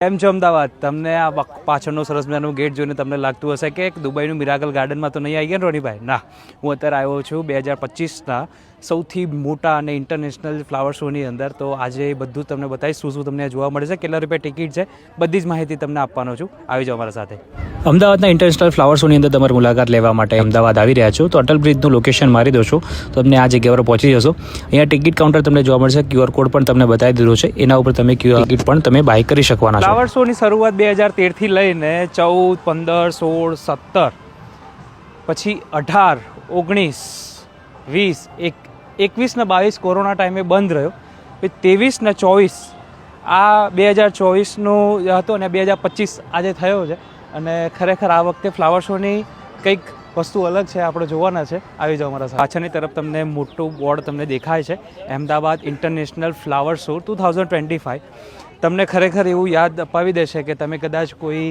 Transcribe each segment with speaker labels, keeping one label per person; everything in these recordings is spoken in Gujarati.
Speaker 1: કેમ છો અમદાવાદ? તમને આ પાછળનો સરસ મજાનું ગેટ જોઈને તમને લાગતું હશે કે દુબઈનું મિરાકલ ગાર્ડનમાં તો નહીં આવી ગયા રોનીભાઈ? ના, હું અત્યારે આવ્યો છું બે હજાર પચીસના સૌથી મોટા અને ઇન્ટરનેશનલ ફ્લાવર શોની અંદર તો આજે બધું તમને બતાવીશ શું શું તમને જોવા મળે છે કેટલા રૂપિયા ટિકિટ છે બધી જ માહિતી તમને આપવાનો છું. આવી જાઓ અમારા સાથે. અમદાવાદના ઇન્ટરનેશનલ ફ્લાવર શોની અંદર તમારી મુલાકાત લેવા માટે અમદાવાદ આવી રહ્યા છો. તો અટલ બ્રિજનું લોકેશન મારી દો છો. તો તમને આ જગ્યા પર પહોંચી જશો. અહીંયા ટિકિટ કાઉન્ટર તમને જોવા મળશે. ક્યુઆર કોડ પણ તમને બતાવી દીધો છે. એના ઉપર તમે ક્યુઆર ટિકિટ પણ તમે બાય કરી શકવાના છો. ફ્લાવર શોની શરૂઆત બે હજાર તેરથી લઈને ચૌદ પંદર સોળ સત્તર પછી અઢાર ઓગણીસ વીસ એક એકવીસ ને બાવીસ કોરોના ટાઈમે બંધ રહ્યો. ત્રેવીસ ને ચોવીસ, આ બે હજાર ચોવીસનું હતો અને બે હજાર પચીસ આજે થયો છે. અને ખરેખર આ વખતે ફ્લાવર શોની કંઈક વસ્તુ અલગ છે, આપણે જોવાના છે. આવી જાઓ મારા. પાછળની તરફ તમને મોટું બોર્ડ તમને દેખાય છે. Ahmedabad international flower show two thousand twenty five તમને ખરેખર એવું યાદ અપાવી દેશે કે તમે કદાચ કોઈ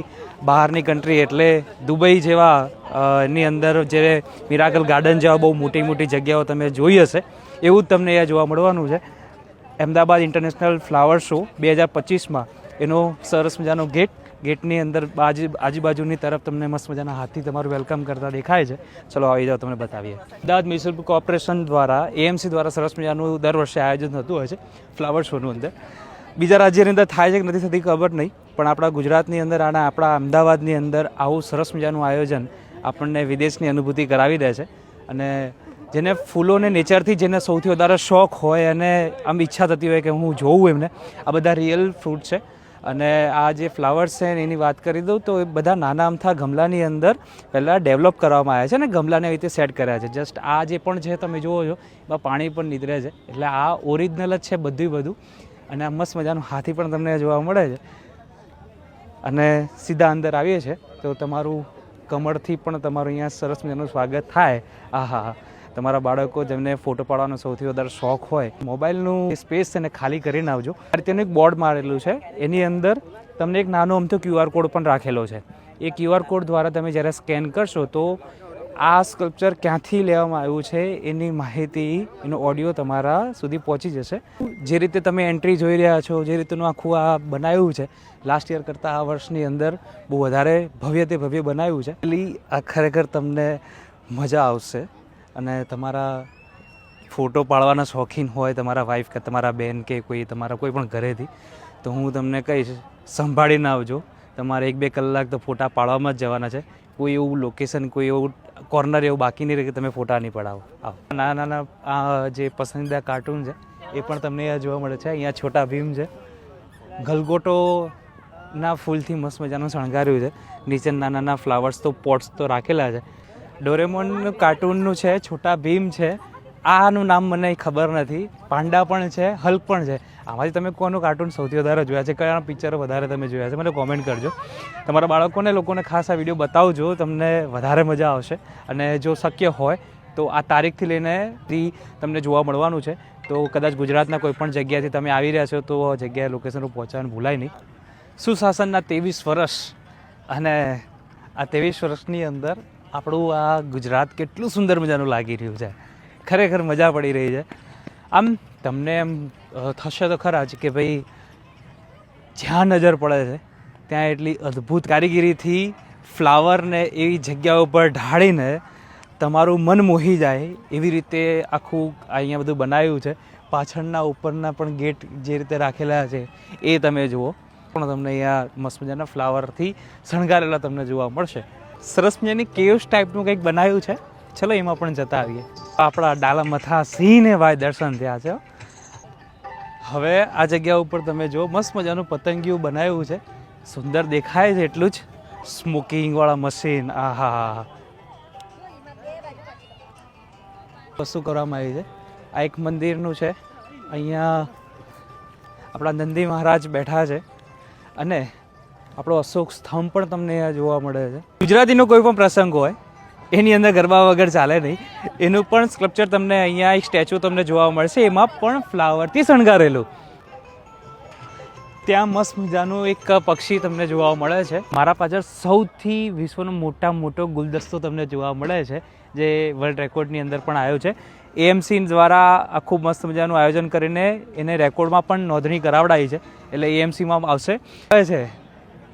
Speaker 1: બહારની કન્ટ્રી એટલે દુબઈ જેવા એની અંદર જે મિરાકલ ગાર્ડન જેવા બહુ મોટી મોટી જગ્યાઓ તમે જોઈ હશે. એવું જ તમને અહીંયા જોવા મળવાનું છે. અમદાવાદ ઇન્ટરનેશનલ ફ્લાવર શો બે હજાર પચીસમાં એનો સરસ મજાનો ગેટ, ગેટની અંદર બાજુ, આજુબાજુની તરફ તમને મસ્ત મજાના હાથી તમારું વેલકમ કરતા દેખાય છે. ચલો આવી જાઓ, તમને બતાવીએ. અમદાવાદ મ્યુનિસિપલ કોર્પોરેશન દ્વારા એએમસી દ્વારા સરસ મજાનું દર વર્ષે આયોજન થતું હોય છે ફ્લાવર શોનું અંદર. બીજા રાજ્યની અંદર થાય છે કે નથી થતી ખબર નહીં, પણ આપણા ગુજરાતની અંદર અને આપણા અમદાવાદની અંદર આવું સરસ મજાનું આયોજન આપણને વિદેશની અનુભૂતિ કરાવી દે છે. અને જેને ફૂલોને નેચરથી જેને સૌથી વધારે શોખ હોય અને આમ ઈચ્છા થતી હોય કે હું જોઉં એમને, આ બધા રિયલ ફ્રૂટ છે. અને આ જે ફ્લાવર્સ છે એની વાત કરી દઉં તો એ બધા નાના અમથા ગમલાની અંદર પહેલાં ડેવલપ કરવામાં આવ્યા છે ને ગમલાને એવી રીતે સેટ કર્યા છે. જસ્ટ આ જે પણ છે તમે જુઓ છો, એમાં પાણી પણ નીતરે છે. એટલે આ ઓરિજિનલ જ છે બધું બધું. અને આ મસ્ત મજાનું હાથી પણ તમને જોવા મળે છે. અને સીધા અંદર આવીએ છીએ. તો તમારું કમળથી પણ તમારું અહીંયા સરસ મજાનું સ્વાગત થાય. આહા, હા. તમારા બાળકો જેમને ફોટો પાડવાનો સૌથી વધારે શોખ હોય, મોબાઈલનું સ્પેસ છે ને ખાલી કરીને આવજો. અને તેનું એક બોર્ડ મારેલું છે. એની અંદર તમને એક નાનો અમથો ક્યુઆર કોડ પણ રાખેલો છે. એ ક્યુઆર કોડ દ્વારા તમે જ્યારે સ્કેન કરશો તો આ સ્કલ્પચર ક્યાંથી લેવામાં આવ્યું છે એની માહિતી, એનો ઓડિયો તમારા સુધી પહોંચી જશે. જે રીતે તમે એન્ટ્રી જોઈ રહ્યા છો, જે રીતનું આખું આ બનાવ્યું છે લાસ્ટ યર કરતાં આ વર્ષની અંદર બહુ વધારે ભવ્ય તે ભવ્ય બનાવ્યું છે. એટલી આ ખરેખર તમને મજા આવશે અને તમારા ફોટો પાડવાના શોખીન હોય તમારા વાઈફ કે તમારા બેન કે કોઈ, તમારા કોઈ પણ ઘરેથી, તો હું તમને કહીશ, સંભાળીને આવજો. તમારે એક બે કલાક તો ફોટા પાડવામાં જ જવાના છે. કોઈ એવું લોકેશન કોઈ એવું કોર્નર એવું બાકી નહીં રહે કે તમે ફોટા નહીં પડાવો. આવો. નાના નાના જે પસંદીદા કાર્ટૂન છે, એ પણ તમને અહીંયા જોવા મળે છે. અહીંયા છોટા ભીમ છે. ગલગોટોના ફૂલથી મસ્ત મજાનું શણગાર્યું છે. નીચે નાના નાના ફ્લાવર્સ તો પોટ્સ તો રાખેલા છે. ડોરેમોનનું કાર્ટૂનનું છે, છોટા ભીમ છે. આનું નામ મને ખબર નથી. પાંડા પણ છે, હલ્ક પણ છે. આમાંથી તમે કોનું કાર્ટૂન સૌથી વધારે જોયા છે. કયા પિક્ચરો વધારે તમે જોયા છે? મને કોમેન્ટ કરજો. તમારા બાળકોને, લોકોને ખાસ આ વીડિયો બતાવજો. તમને વધારે મજા આવશે. અને જો શક્ય હોય, તો આ તારીખથી લઈને તમને જોવા મળવાનું છે. તો કદાચ ગુજરાતના કોઈપણ જગ્યાથી તમે આવી રહ્યા છો, તો જગ્યાએ લોકેશન પહોંચવાનું ભૂલાય નહીં. સુશાસનના ત્રેવીસ વર્ષ અને આ ત્રેવીસ વર્ષની અંદર આપણું આ ગુજરાત કેટલું સુંદર મજાનું લાગી રહ્યું છે. ખરેખર મજા પડી રહી છે. આમ, તમને એમ થશે તો ખરા જ કે ભાઈ જ્યાં નજર પડે છે, ત્યાં એટલી અદ્ભુત કારીગીરીથી ફ્લાવરને એવી જગ્યા ઉપર ઢાળીને તમારું મન મોહી જાય એવી રીતે આખું અહીંયા બધું બનાવ્યું છે. પાછળના ઉપરના પણ ગેટ જે રીતે રાખેલા છે, એ તમે જુઓ. પણ તમને અહીંયા મસ્ત મજાના ફ્લાવરથી શણગારેલા તમને જોવા મળશે. સરસ મજાની કેવ્સ ટાઈપનું કંઈક બનાવ્યું છે. ચલો એમાં પણ જતા આવીએ. આપણા ડાલા મથા સિંહને ભાઈ દર્શન થયા છે. હવે આ જગ્યા ઉપર તમે જો મસ્ત મજાનું પતંગિયું બનાવ્યું છે. સુંદર દેખાય છે એટલું જ. સ્મોકિંગવાળા મશીન આહા. વસ્તુ કરવામાં આવી છે. આ એક મંદિરનું છે. અહીંયા આપણા નંદી મહારાજ બેઠા છે. અને આપણો અશોક સ્તંભ પણ તમને જોવા મળે છે. ગુજરાતીનો કોઈ પણ પ્રસંગ હોય એની અંદર ગરબા વગર ચાલે નહીં. એનું પણ સ્કલ્પચર તમને અહીંયા એક સ્ટેચ્યુ તમને જોવા મળશે. એમાં પણ ફ્લાવરથી શણગારેલું. ત્યાં મસ્ત મજાનું એક પક્ષી તમને જોવા મળે છે. મારા પાછળ સૌથી વિશ્વનો મોટા મોટો ગુલદસ્તો તમને જોવા મળે છે, જે વર્લ્ડ રેકોર્ડની અંદર પણ આવ્યો છે. એએમસી દ્વારા આ ખૂબ મસ્ત મજાનું આયોજન કરીને એને રેકોર્ડમાં પણ નોંધણી કરાવડાવી છે. એટલે એએમસીમાં આવશે. છે.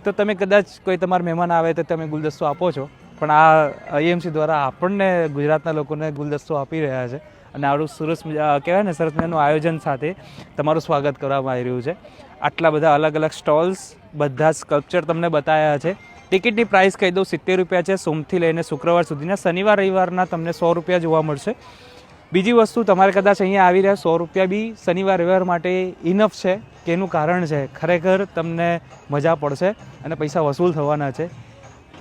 Speaker 1: તો તમે કદાચ કોઈ તમારા મહેમાન આવે તો તમે ગુલદસ્તો આપો છો. પણ આ આઈએમસી દ્વારા આપણને ગુજરાતના લોકોને ગુલદસ્તો આપી રહ્યા છે અને આવડું સરસ કહેવાય ને સરસ મજાનું આયોજન સાથે તમારું સ્વાગત કરવામાં આવી રહ્યું છે. આટલા બધા અલગ અલગ સ્ટોલ્સ, બધા સ્કલ્પચર તમને બતાવ્યા છે. ટિકિટની પ્રાઇસ કહી દઉં, સિત્તેર રૂપિયા છે. સોમથી લઈને શુક્રવાર સુધીના શનિવાર, રવિવારના તમને સો રૂપિયા જોવા મળશે. બીજી વસ્તુ, તમારે કદાચ અહીંયા આવી રહ્યા, સો રૂપિયા બી શનિવાર, રવિવાર માટે ઇનફ છે, કે એનું કારણ છે. ખરેખર તમને મજા પડશે અને પૈસા વસૂલ થવાના છે.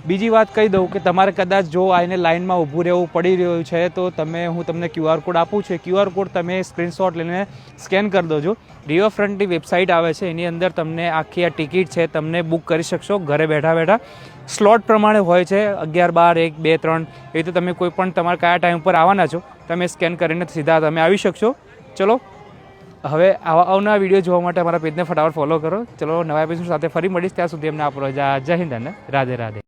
Speaker 1: બીજી વાત કહી દઉં કે તમારે કદાચ જો આને લાઇનમાં ઊભું રહેવું પડી રહ્યું છે, તો તમે, હું તમને ક્યુઆર કોડ આપું છું. ક્યુઆર કોડ તમે સ્ક્રીનશોટ લઈને સ્કેન કરી દોજો. રિવરફ્રન્ટની વેબસાઇટ આવે છે, એની અંદર તમને આખી આ ટિકિટ છે, તમને બુક કરી શકશો ઘરે બેઠા બેઠા. સ્લોટ પ્રમાણે હોય છે, અગિયાર, બાર, એક, બે, ત્રણ. એ રીતે તમે કોઈ પણ તમારા કયા ટાઈમ પર આવવાના છો, તમે સ્કેન કરીને સીધા તમે આવી શકશો. ચલો, હવે આવા આવનારા વીડિયો જોવા માટે અમારા પેજને ફટાફટ ફોલો કરો. ચલો, નવા એપિસોડ સાથે ફરી મળીશ. ત્યાં સુધી અમને આપો રજા. જય હિન્દ અને રાધે રાધે.